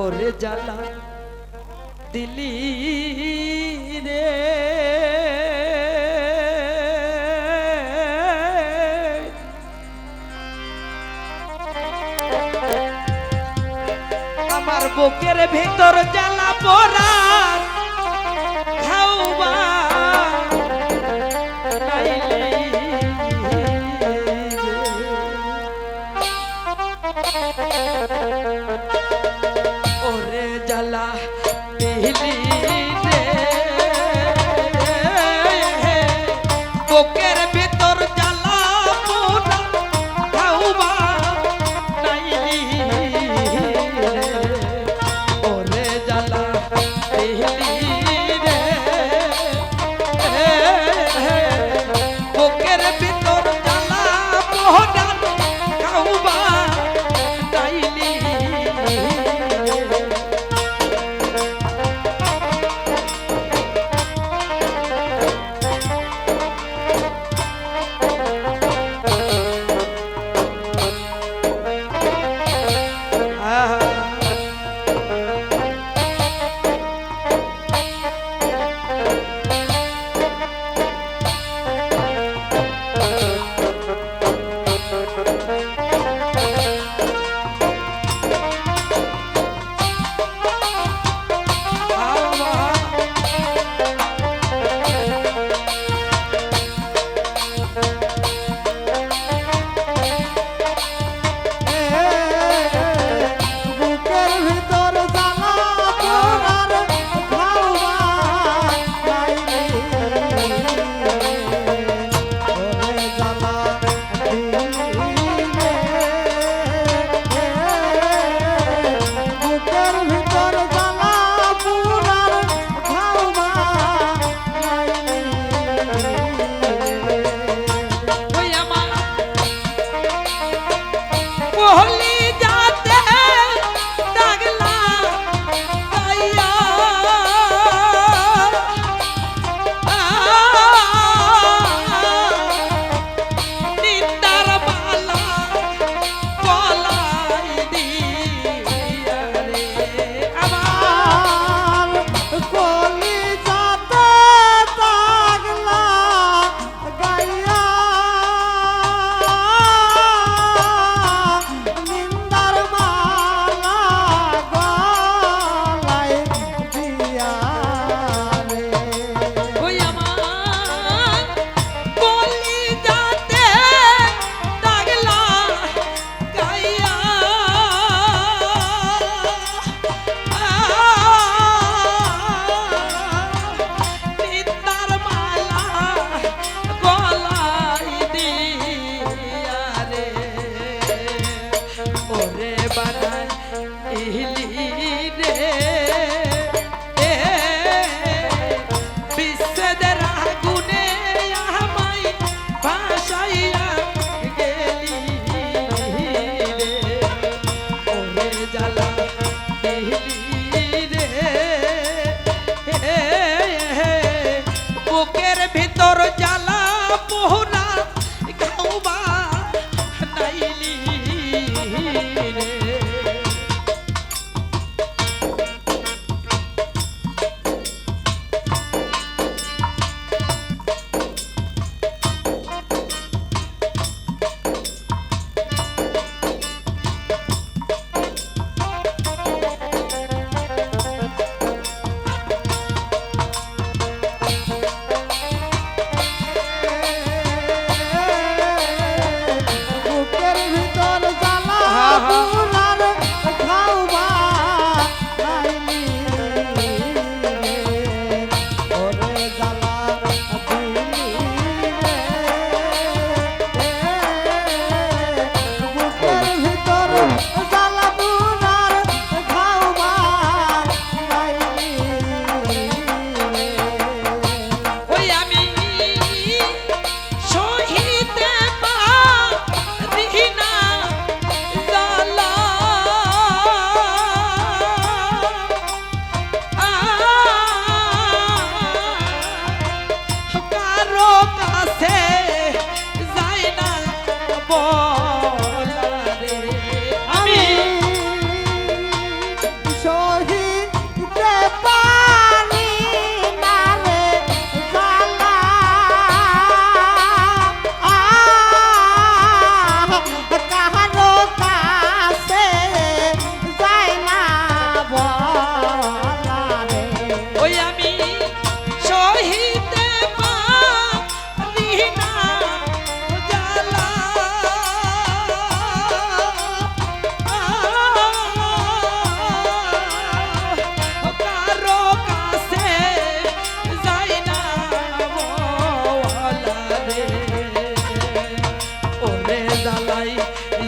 ওরে জ্বালা দিলি রে। আমার বুকের ভিতর জ্বালা পোড়া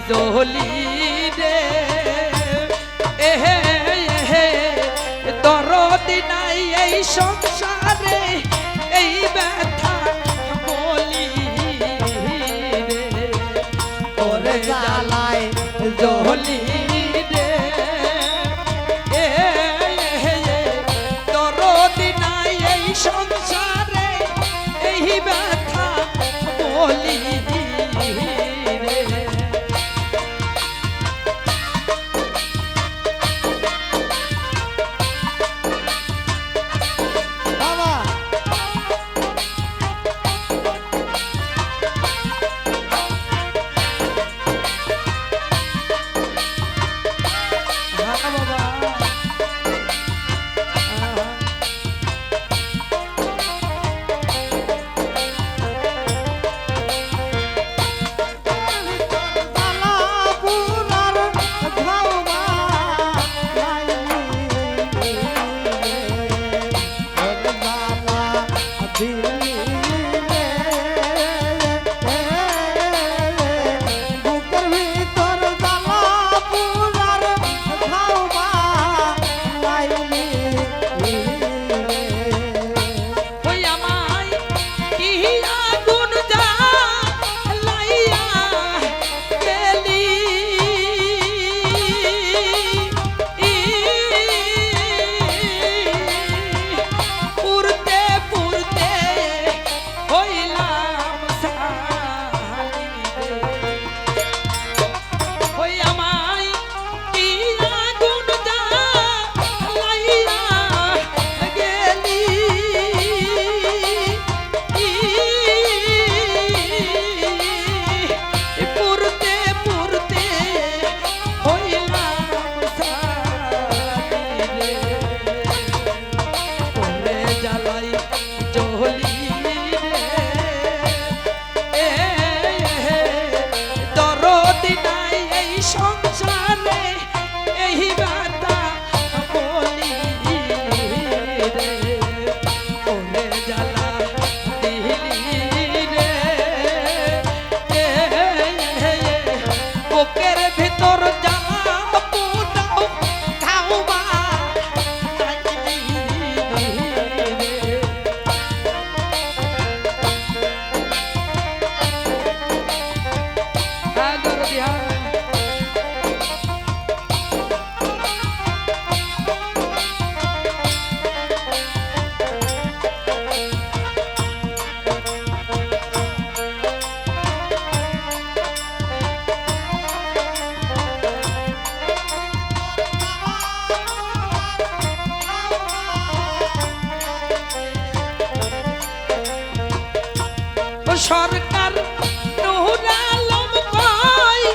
জহলি রে। এহে এহে তর দিনাই এই সংসারে, এই ব্যথা বলি রে। ওরে জ্বালায় জহলি সংসারে, এই ব্যথা বলি সরকার নুরালম কয়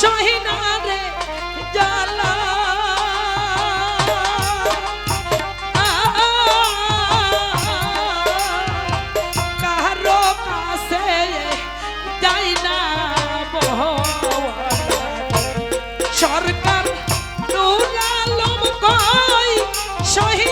সহিনারে জ্বালা। কারও কাছে যাই না সরকার নুরালম কয় সহি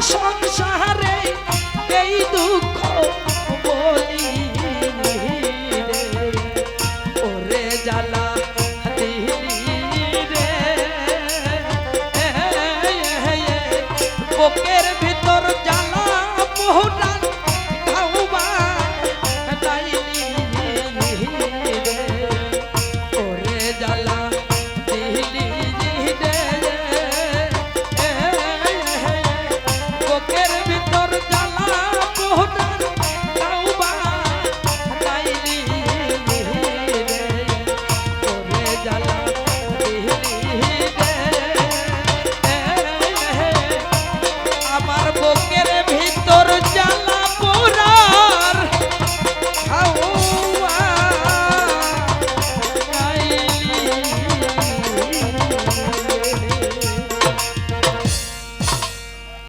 shine, shine.